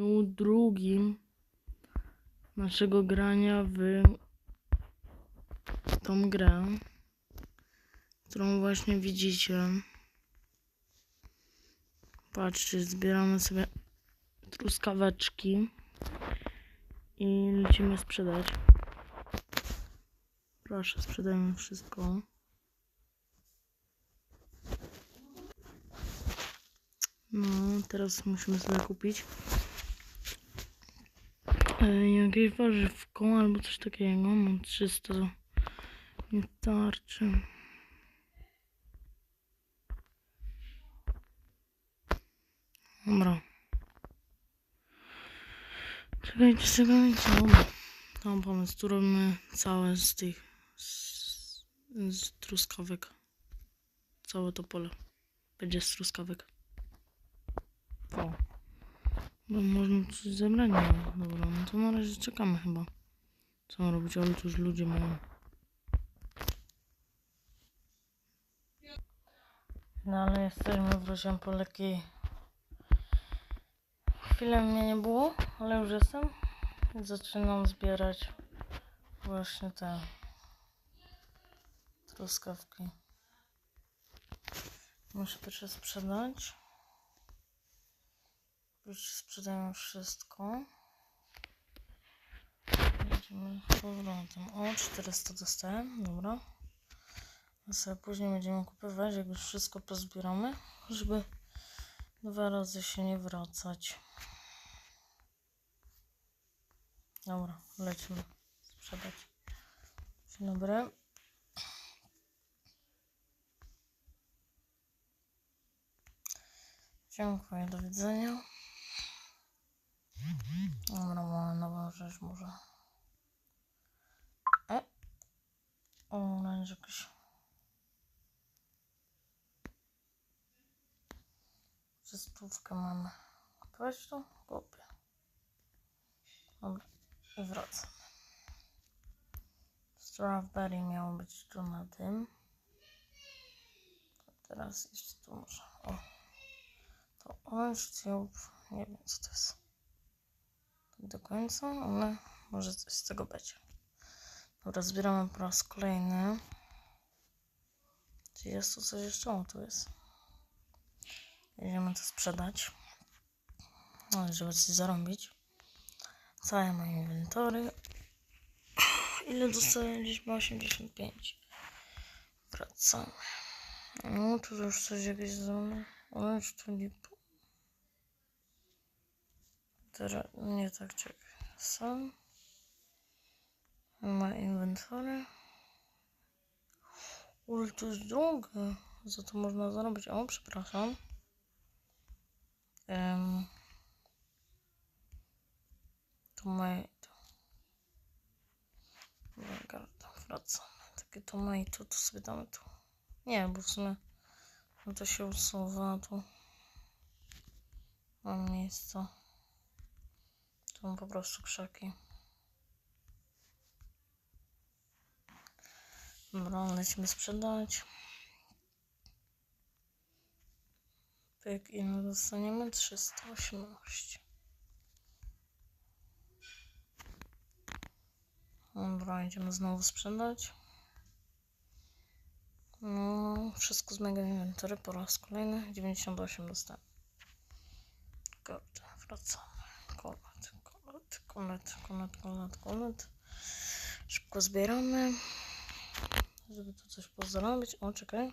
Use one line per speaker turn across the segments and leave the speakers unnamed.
dniu drugim naszego grania w tą grę, którą właśnie widzicie. Patrzcie, zbieramy sobie truskaweczki i lecimy sprzedać. Proszę, sprzedajmy wszystko. No, teraz musimy sobie kupić jakieś warzywko albo coś takiego. Mam 300. Nie starczy. Dobra. Czekajcie, czekajcie. Dobra. Mam pomysł. Tu robimy całe z tych z, z truskawek. Całe to pole. Będzie z truskawek. O. No można coś zebrać. Dobra, no to na razie czekamy chyba. Co mam robić? Ale już ludzie mają. No ale jesteśmy, wróciłem po lekkiej... Chwilę mnie nie było, ale już jestem. Zaczynam zbierać właśnie te truskawki. Muszę pierwsze sprzedać. Już sprzedałem wszystko. Jedziemy z powrotem. O, 400 dostałem, dobra. A sobie później będziemy kupować, jak już wszystko pozbieramy, żeby dwa razy się nie wracać. Dobra, lecimy sprzedać. Dzień dobry. Dziękuję, do widzenia. Dobra, mamy nową rzecz może. E? O, będzie jakoś... Czystówkę mamy. Kupiłeś to? Kupię. Dobra, i wracam. Strawberry miało być tu na tym. Teraz jeszcze tu może. O. To orange tube. Nie wiem co to jest. Do końca, ale może coś z tego będzie. Dobra, zbieramy po raz kolejny. Czy jest tu coś jeszcze? O, tu jest. Jedziemy to sprzedać. No, żeby coś zarobić. Całe moje inwentory. Ile dostaliśmy? 85. Wracamy. No, tu już coś jakieś zrobione. Orange tulip. Teraz nie tak czekaj. Sam. Ma inwentory. Ale to jest drogie. Za to można zarobić. O, przepraszam. Um, tomato. Garda, wracam. Takie tomato, to sobie damy tu. Nie, bo w sumie no to się usuwa, tu mam miejsce. Mam po prostu krzaki. Dobra, lecimy sprzedać. Pyk, ile dostaniemy? 318. Dobra, idziemy znowu sprzedać. No, wszystko z mega inwentory po raz kolejny. 98 dostałem. Kurde, wracamy. Kolet, kolet, kolet, kolet. Szybko zbieramy. Żeby tu coś pozrobić. O, czekaj.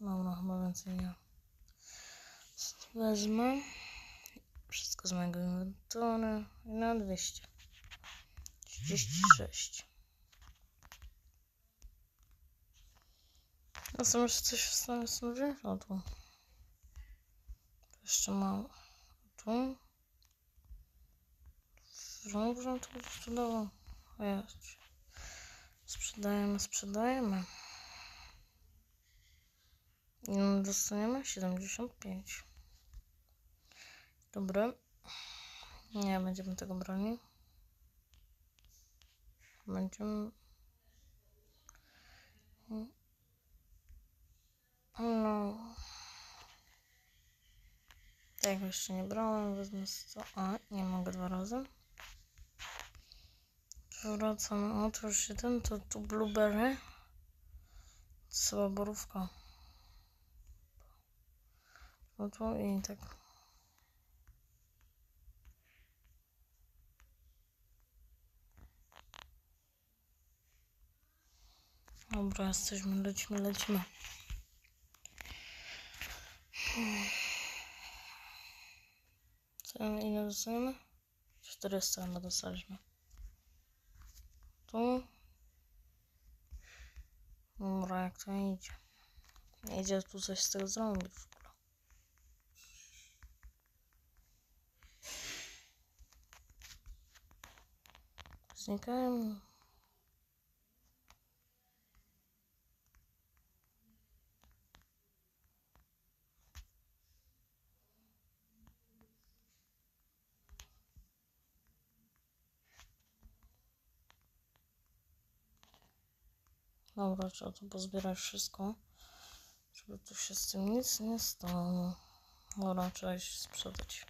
Dobra, chyba więcej nie. Wezmę. Wszystko z mojego inwentory. Na 200. 36. A są jeszcze coś w stanie wziąć? O tu. Jeszcze mam tu. Dobrze, to sprzedało. Jest. Sprzedajemy, sprzedajemy. I dostaniemy 75. Dobra. Nie będziemy tego broni. Będziemy. No. Tego jeszcze nie brałem, wezmę co. A, nie mogę dwa razy. Wracam, o to już się ten, to tu blueberry. Cała borówka. No tu i tak. Dobra, jesteśmy, lecimy, lecimy. Co, ile dostajemy? 400 chyba dostaliśmy. Tu. Dobra, jak to idzie. Idzie tu coś z tego Dobra, trzeba tu pozbierać wszystko, żeby tu się z tym nic nie stało. Dobra, trzeba iść sprzedać.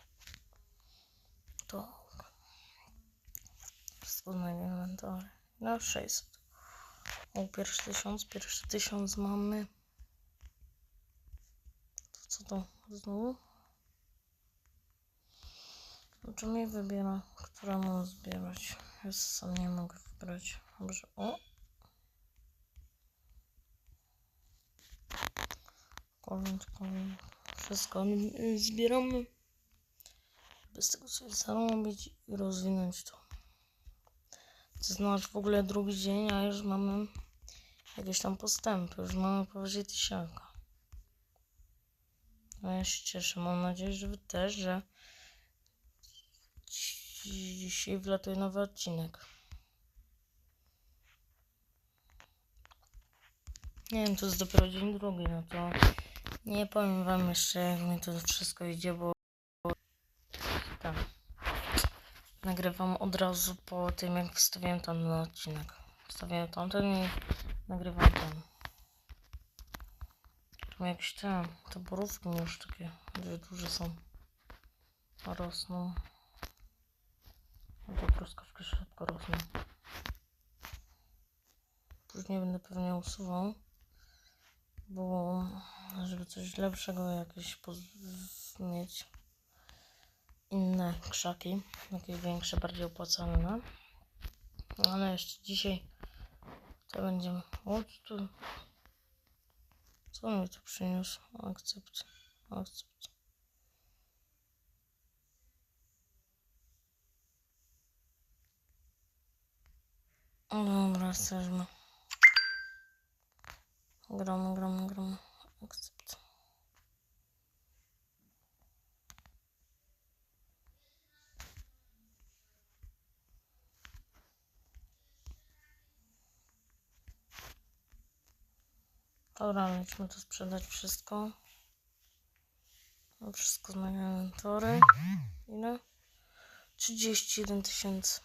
To. Wszystko na inwentory. Na 600. O, pierwszy tysiąc, pierwszy tysiąc mamy. To co to znowu? No, Czy mnie wybiera, które mam zbierać? Ja sam nie mogę wybrać. Dobrze, o. Koląd. Wszystko zbieramy. Bez tego coś zarobić i rozwinąć to. To znaczy w ogóle drugi dzień, a już mamy jakieś tam postępy. Już mamy powyżej tysiąca. No ja się cieszę. Mam nadzieję, że wy też, że dzi- dzisiaj wlatuje nowy odcinek. Nie wiem, to jest dopiero dzień drugi, no to nie powiem wam jeszcze jak mi to wszystko idzie, bo tak. Nagrywam od razu po tym jak wstawiłem na odcinek. Wstawiłem tamten i nagrywam ten. Tu jakieś te, te borówki już takie duże, są. Rosną. A te truskawki szybko rosną. Później będę pewnie usuwał bo żeby coś lepszego jakieś mieć inne krzaki, jakieś większe, bardziej opłacalne. No, Ale jeszcze dzisiaj to będziemy. O, tu? Co mi tu przyniósł? Akcept. Akcept. Dobra, jesteśmy. Gramy, gramy, gramy. Akcept. Dobra, lecimy to sprzedać wszystko. No, Wszystko z mojego inwentory. Ile? 31 tysięcy.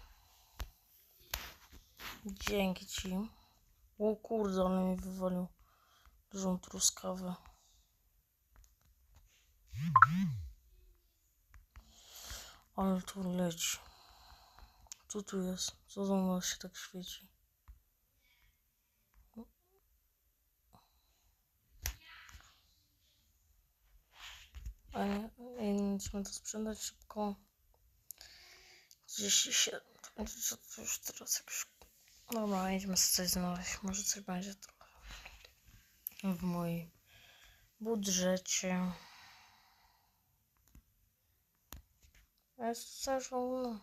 Dzięki ci. O kurde, ale mi wywalił dużą truskawę. Ale tu leci. Co tu jest? Co za nas się tak świeci? A nie, nie, nie musimy to sprzedać szybko. 37. To będzie już teraz jakoś... Dobra, idźmy sobie coś znaleźć. Może coś będzie trochę w moim budżecie. Jest coś w ogóle.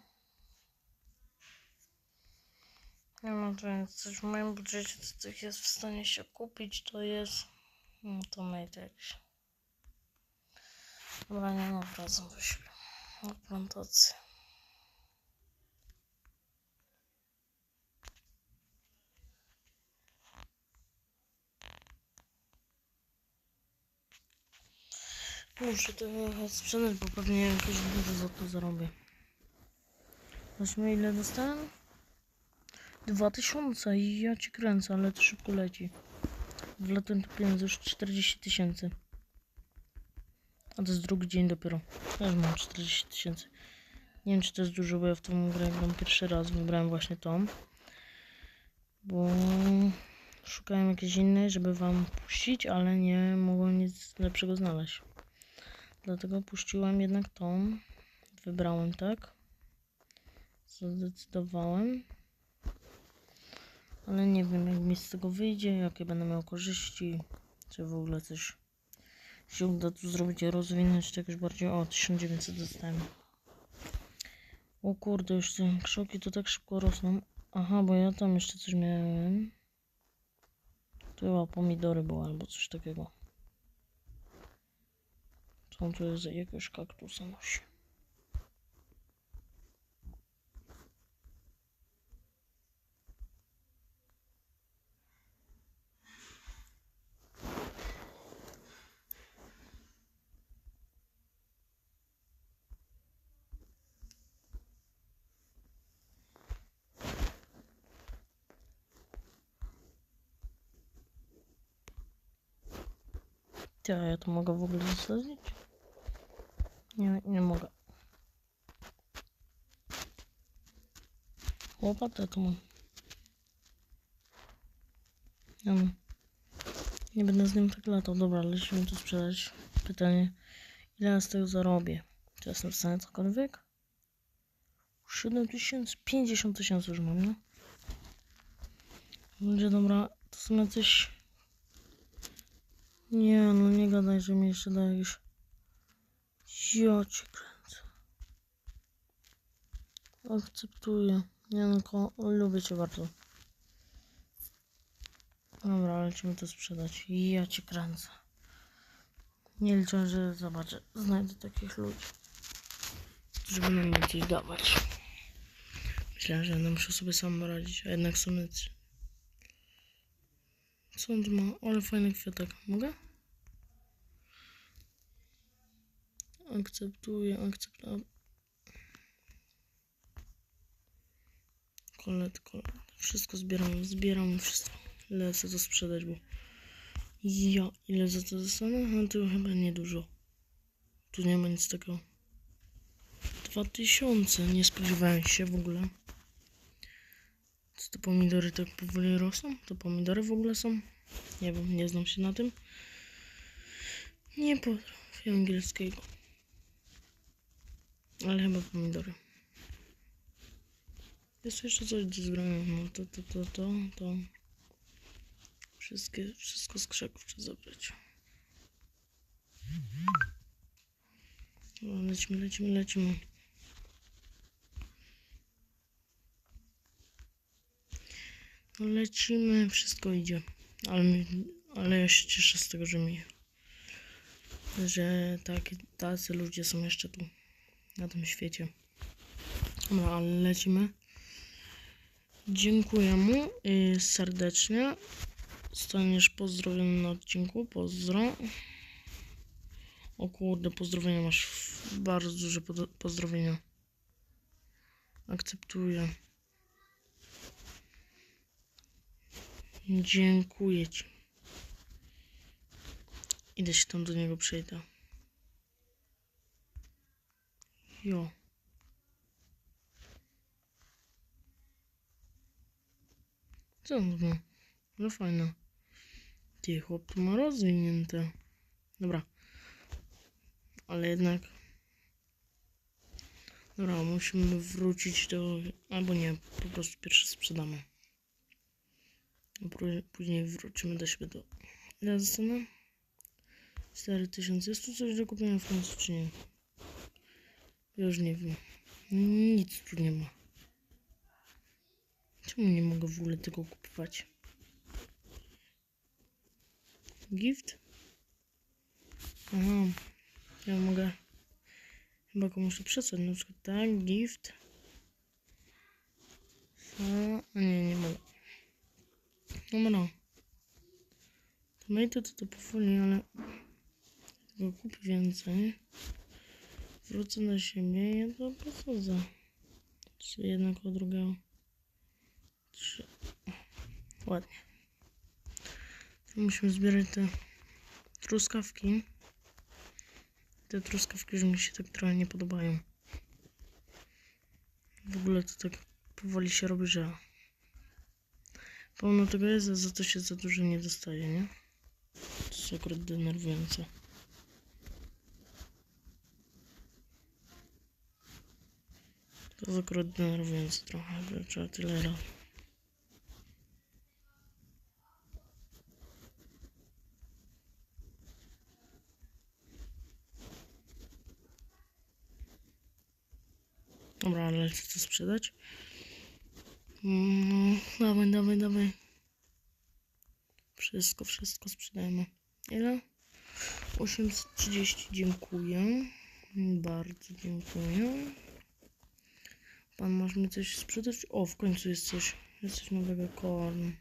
Nie no, to jest coś w moim budżecie, co tych jest w stanie się kupić, to jest... No to jakieś. Dobra, nie no, wracam do. Na plantację. Muszę to sprzedać, bo pewnie jakieś dużo za to zarobię. Zobaczmy ile dostałem? Dwa tysiące i ja ci kręcę, ale to szybko leci. W latem to pieniądze już 40 tysięcy. A to jest drugi dzień dopiero. Już mam 40 tysięcy. Nie wiem, czy to jest dużo, bo ja w tą grę gram pierwszy raz. Wybrałem właśnie tą. Bo szukałem jakiejś innej, żeby wam puścić, ale nie mogłem nic lepszego znaleźć. Dlatego puściłem jednak tą. Wybrałem, tak? Zadecydowałem. Ale nie wiem, jak mi z tego wyjdzie, jakie będę miał korzyści, czy w ogóle coś się uda tu zrobić rozwinąć to jakoś bardziej. O, 1900 dostałem. O kurde, już te krzoki to tak szybko rosną. Aha, bo ja tam jeszcze coś miałem. Tu chyba pomidory były albo coś takiego. Co on tu jest? Jakiegoś kaktusa nosi. Ty, a ja to mogę w ogóle zasadzić? Nie, nie mogę. Łopatę tu mam. Ja no. Nie będę z nim tak latał. Dobra, lecimy tu sprzedać. Pytanie, ile ja z tego zarobię? Czy jestem w stanie cokolwiek? 7 tysięcy, 50 tysięcy już mam, no. Ludzie, dobra, to są jacyś... Nie, no nie gadaj, że mi jeszcze da jakieś... Ja cię kręcę. Akceptuję. Nie no, lubię cię bardzo. Dobra, lecimy to sprzedać. Ja cię kręcę. Nie liczę, że zobaczę, znajdę takich ludzi, którzy będą mi coś dawać. Myślałem, że będę musiał sobie sam radzić, a jednak są on tu ma? Ale fajny kwiatek. Mogę? Akceptuję, akceptuję. Kolet, kolet. Wszystko zbieram, zbieram wszystko. Lecę to sprzedać, bo... Ja, ile za to dostanę? No to chyba niedużo. Tu nie ma nic takiego. Dwa tysiące, nie spodziewałem się w ogóle. Co te pomidory tak powoli rosną? To pomidory w ogóle są? Nie wiem, nie znam się na tym. Nie potrafię angielskiego. Ale chyba pomidory. Jest jeszcze coś do zbrania. No to, to, to, to, to. Wszystkie, wszystko z krzaków trzeba zabrać. Lecimy, lecimy, lecimy. No lecimy, wszystko idzie. Ale, mi, ale ja się cieszę z tego, że mi. Że tak, tacy ludzie są jeszcze tu. Na tym świecie. No, ale lecimy. Dziękuję mu y, serdecznie. Staniesz pozdrowiony na odcinku. Pozdro. O kurde, pozdrowienia masz. Bardzo duże pozdrowienia. Akceptuję. Dziękuję ci. Idę się tam do niego przejdę. Jo. Co ma? No fajne. Ty, chłop tu ma rozwinięte. Dobra. Ale jednak... Dobra, musimy wrócić do... Albo nie, po prostu pierwszy sprzedamy. Później wrócimy do siebie do... Ile zostanę? 4000. Jest tu coś do kupienia w końcu, czy nie? Już nie wiem. Nic tu nie ma. Czemu nie mogę w ogóle tego kupować? Gift? Aha. Ja mogę chyba komuś to przesłać. Na przykład tak, gift. A, nie, nie mogę. Dobra. Tomate to to powoli, ale tego kupię więcej. Wrócę na siebie i to posadzę. Trzy jednego drugiego. Trzy. Ładnie. Musimy zbierać te truskawki. Te truskawki już mi się tak trochę nie podobają. W ogóle to tak powoli się robi, że pełno tego jest, a za to się za dużo nie dostaje, nie? To jest akurat denerwujące. Akurat denerwujące trochę, tyle razy. Dobra, ale chcę to sprzedać. No, dawaj, dawaj, dawaj. Wszystko, wszystko sprzedajemy. Ile? 830, dziękuję. Bardzo dziękuję. Pan, masz mi coś sprzedać? O, w końcu jest coś. Jest coś nowego. Korn.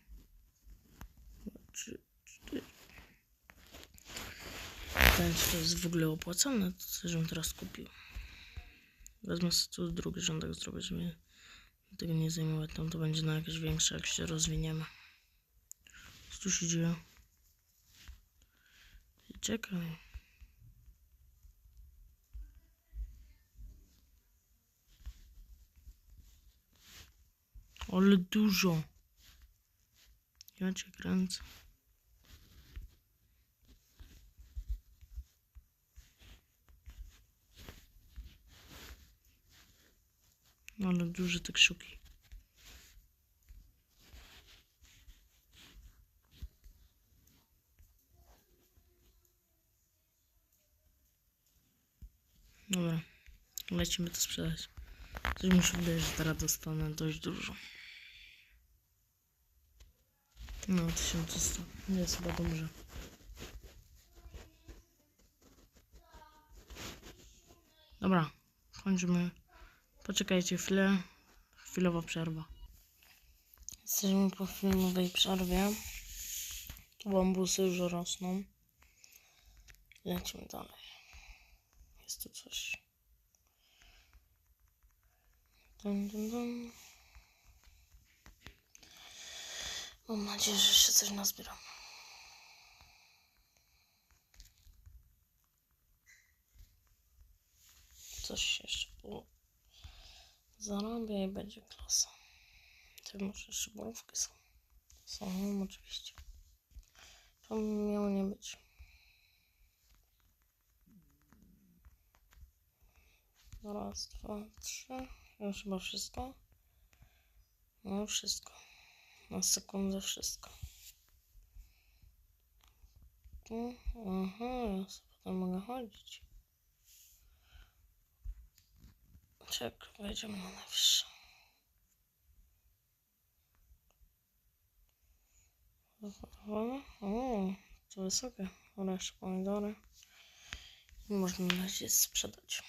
Ten, czy to jest w ogóle opłacalne, to żebym teraz kupił. Wezmę sobie tu drugi rządek zrobić, żeby mnie tego nie zajmować. Tam to będzie na jakieś większe, jak się rozwiniemy. Co tu się dzieje? Czekaj. Ale dużo. Ja cię kręcę. Ale duże te krzuki. Dobra, lecimy to sprzedać. Coś się wydaje, że teraz dostanę dość dużo. No, 1300. Nie jest chyba dobrze. Dobra, kończymy. Poczekajcie chwilę. Chwilowa przerwa. Jesteśmy po filmowej przerwie. Bambusy już rosną. Lecimy dalej. Jest tu coś. Dun, dun, dun. Mam nadzieję, że jeszcze coś nazbieram. Coś jeszcze było. Zarabię i będzie klasa. Ty może jeszcze borówki są. Są, oczywiście. To miało nie być. Raz, dwa, trzy. Już chyba wszystko. No wszystko. Na sekundę wszystko. Tu, aha, ja sobie potem mogę chodzić. Czek, wejdziemy na najwyższą. Zadowolona? O, to wysokie. Dobra, pomidory. Można na razie sprzedać.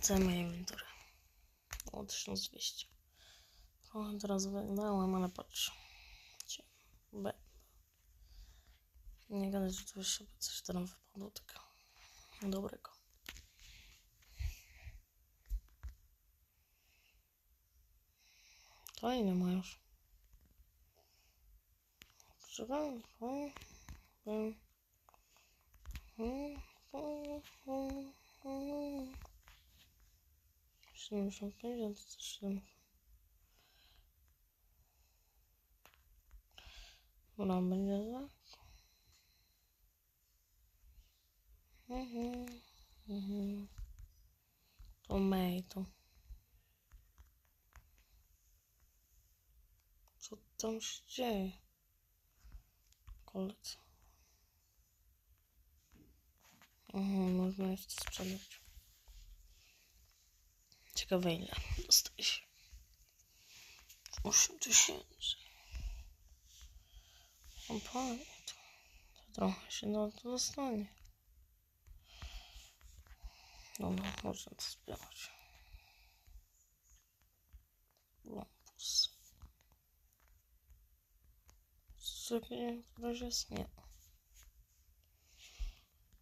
Całe moje inwentory. O, 1200. Trochę teraz wydałem, ale patrz. B. Nie gadać, że tu jeszcze coś teraz wypadło takiego dobrego. To ile ma już? Czekaj. o, o, o, o, o, o. 75, a to co 7. Dobra, będzie za. Mhm, mhm. Tomato. Co tam się dzieje? Kolec. Mhm, można jeszcze sprzedać. Ciekawe ile dostaje się. 8 tysięcy. O panie, to, trochę się na to dostanie. Dobra, można to zbierać. Lampus. Sobie któraś jest? Nie.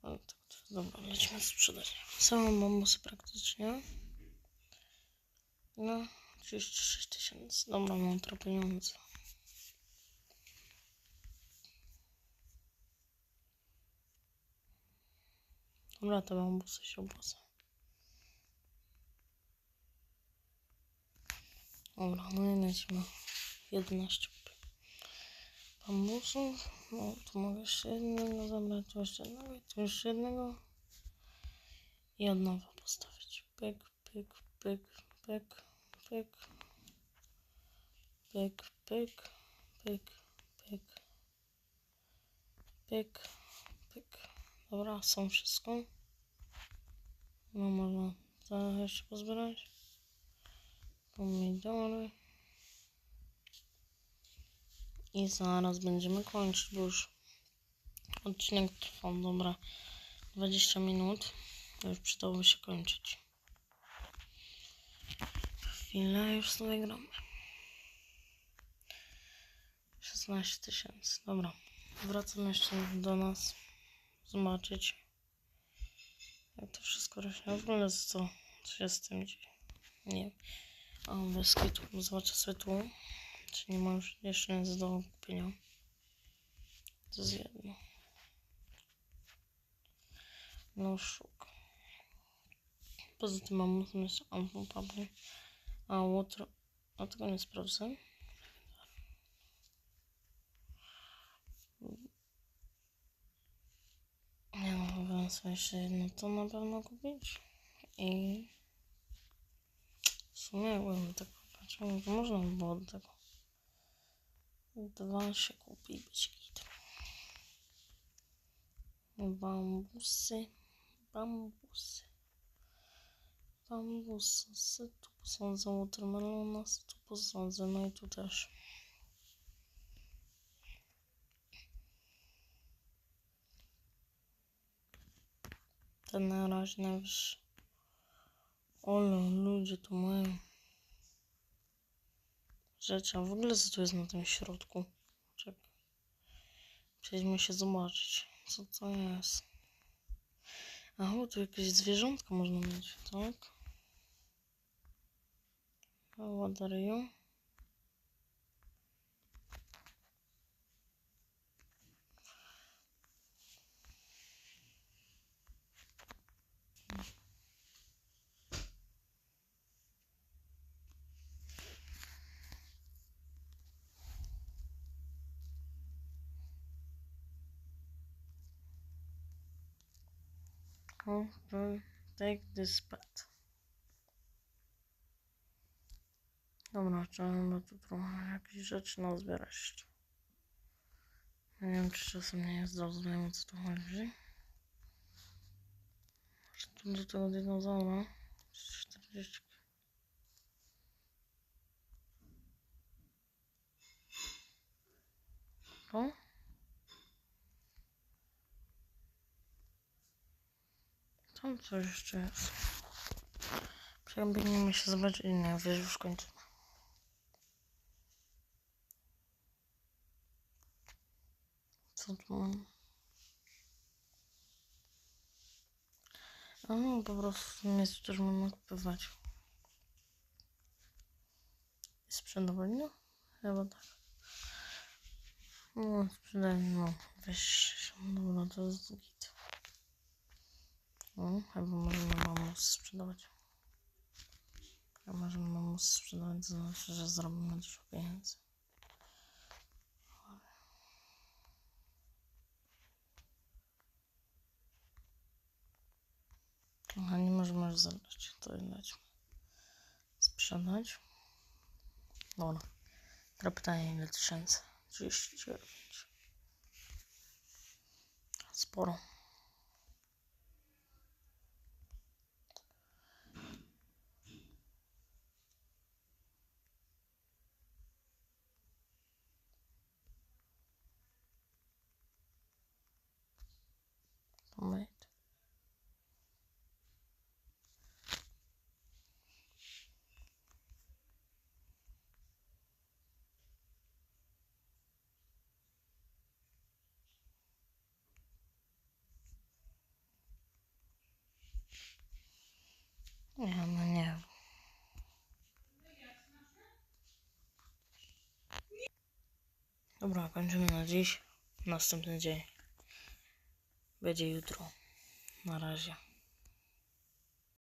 Ale to, to, dobra, lecimy sprzedać. Same bambusy praktycznie. No, 36 tysięcy. Dobra, mam trochę pieniędzy. Dobra, te bambusy się opłaca. Dobra, no i lecimy. 11 bambusów. No, tu mogę jeszcze jednego zabrać, tu jeszcze jednego i tu jeszcze jednego. I od nowa postawić. Pyk, pyk, pyk, pyk, pyk. Pyk, pyk, pyk, pyk. Pyk, pyk. Dobra, są wszystko. No można to jeszcze pozbierać. Pomidory. I zaraz będziemy kończyć, bo już odcinek trwa, dobra, 20 minut. Już przydałoby się kończyć. Chwilę już sobie gramy. 16 tysięcy, dobra. Wracam jeszcze do nas. Zobaczyć. Jak to wszystko rośnie. W ogóle co, co się z tym dzieje? Nie wiem. A bez kitu. Zobaczę sobie tu. Czy nie ma już jeszcze nic do kupienia. To jest jedno. No szuk. Poza tym mam jeszcze Ample Pablo. A Water. A tego nie sprawdzę. Nie no, mogę sobie jeszcze jedno to na pewno kupić. I w sumie jakbym tak popatrzył, to można by było do tego. Dwa się kupi i być git. Bambusy, bambusy. Bambusy, tu posadzę watermelona, tu posadzę, no i tu też. Ten na razie najwyższy. Ole, ludzie tu mają rzeczy. A w ogóle co tu jest na tym środku? Czekaj. Przejdźmy się zobaczyć, co to jest. Aha, tu jakieś zwierzątka można mieć, tak? What are you? Oh, well, take this pet. Dobra, trzeba tu trochę jakichś rzeczy nazbierać jeszcze. Nie wiem, czy czasem nie jest zrozumiałe, o co tu chodzi. Czy tu do tego dinozaura? 40. O? Tam coś jeszcze jest. Przebiegniemy się zobaczyć inne, wiesz, już kończymy. Co tu mam? A no, po prostu w tym miejscu też można kupować. No? Chyba tak. No, sprzedaję, no. Weź, dobra, to jest git. No, chyba możemy mamus sprzedawać. A możemy mamus sprzedawać, to znaczy, że zrobimy dużo pieniędzy. Aha, nie możemy już zabrać. To dać. Sprzedać. Dobra. Teraz pytanie, ile tysięcy? 39. Sporo. Wait. Nie, no nie. Dobra, kończymy na dziś. Następny dzień będzie jutro. Na razie.